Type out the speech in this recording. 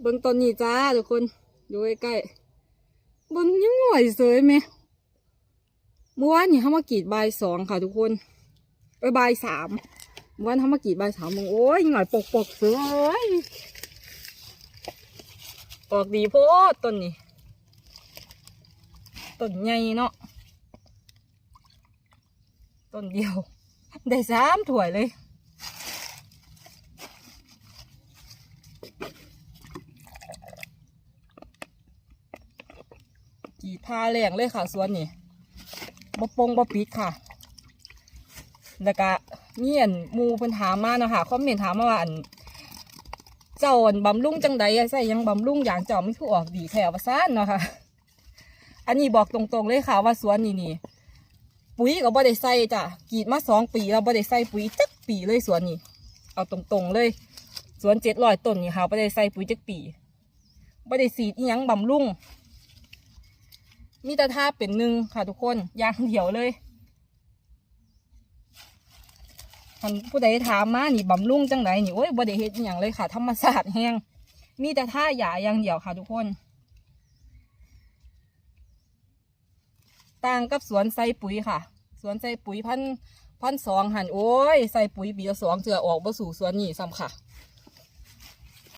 เบิ่งต้นนี้จ้าทุกคนดูใกล้ๆเบิ่งยังหน่อยเสยไหมเมื่อวานนี่เขามากรีดใบสองค่ะทุกคนไปบ่ายสามเมื่อวานเขามากรีดบ่ายสามโมงโอ้ยหน่อยปกปกๆเสยออกดีโพดต้นนี้ต้นใหญ่เนาะต้นเดียว ได้สามถ้วยเลย กี่ท่าแรงเลยค่ะสวนนี่บ่ปงบ่ปิดค่ะ แล้วก็มีอันมูเพิ่นถามมาเนาะคะคอมเมนต์ถามมาว่าอันเจ้าอันบำรุงจังใดใส่ยังบำรุงอย่างเจ้าไม่ถูกออกดีแถวประสานเนาะค่ะ อันนี้บอกตรงๆเลยค่ะว่าสวนนี่นี่ปุ๋ยก็บ่ได้ใส่จ้ะกรีดมาสองปีแล้วบ่ได้ใส่ปุ๋ยจักปีเลยสวนนี่เอาตรงๆเลย สวนเจ็ดร้อยต้นนี่ค่ะบ่ได้ใส่ปุ๋ยจักปีบ่ได้สีดยังบำรุง มีแต่ท่าเป็นหนึ่งค่ะทุกคนอย่างเดียวเลยท่านผู้ใดถามมานี่บำรุงจังไดนี่โอ้ยบ่ได้เฮ็ดอย่างเลยค่ะ ธรรมศาสตร์แห้งมีแต่ท่าหยาอย่างเดียวค่ะทุกคนต่างกับสวนใส่ปุ๋ยค่ะ สวนใส่ปุ๋ยพันพันสองหันโอ้ยใส่ปุ๋ยปีละสองเจือออกบ่สู่สวนนี่ซ้ำค่ะ